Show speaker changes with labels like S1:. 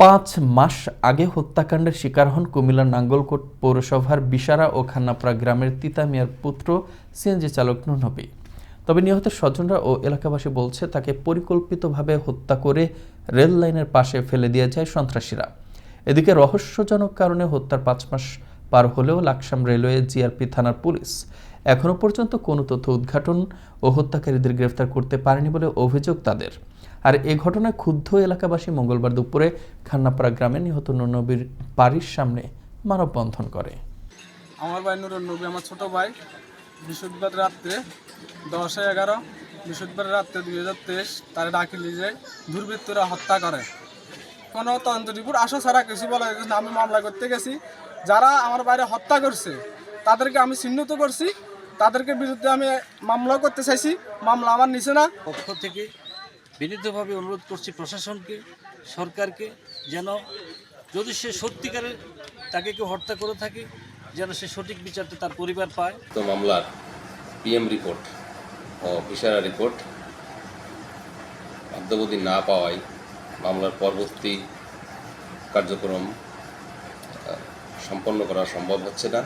S1: পাঁচ মাস আগে হত্যাকাণ্ডের শিকার হন কুমিল্লার নাঙ্গলকোট পৌরসভার বিশারা ও খান্নাপাড়া গ্রামের তিতা মিয়ার পুত্র সিএনজি চালক নুনবী তবে নিহতের স্বজনরা ও এলাকাবাসী বলছে, তাকে পরিকল্পিতভাবে হত্যা করে রেল লাইনের পাশে ফেলে দিয়ে যায় সন্ত্রাসীরা। এদিকে রহস্যজনক কারণে হত্যার পাঁচ মাস পার হলেও লাকসাম রেলওয়ে জিআরপি থানার পুলিশ এখনও পর্যন্ত কোনো তথ্য উদ্ঘাটন ও হত্যাকারীদের গ্রেফতার করতে পারেনি বলে অভিযোগ তাদের। আর এ ঘটনায় ক্ষুব্ধ এলাকাবাসী মঙ্গলবার দুপুরে খান্নাপাড়া গ্রামে নিহত নবীর বাড়ির সামনে মানববন্ধন করে।
S2: আমার ভাই নুরুল নবী, আমার ছোট ভাই, বৃহস্পতিবার রাত্রে দশ এগারো, বৃহস্পতিবার রাত্রে দুই হাজার তেইশ, তারা ডাকি নিয়ে দুর্বৃত্তরা হত্যা করে। কোনো তদন্ত রিপোর্ট আসা ছাড়া কিছু বলা না আমি মামলা করতে গেছি। যারা আমার বাইরে হত্যা করছে তাদেরকে আমি চিহ্নিত করছি। তাদেরকে বিরুদ্ধে আমি মামলা করতে চাইছি। মামলা আমার নিচে না।
S3: পক্ষ থেকে বিনীতভাবে অনুরোধ করছি প্রশাসনকে সরকারকে যেন যদি সে সত্যিকারের তাকে কেউ হত্যা করে থাকে যেন সে সঠিক বিচারটা তার পরিবার পায়।
S4: তো মামলার পিএম রিপোর্ট ও ফিসারা রিপোর্ট অদ্যাবধি না পাওয়ায় মামলার পরবর্তী কার্যক্রম সম্পন্ন করা সম্ভব হচ্ছে না।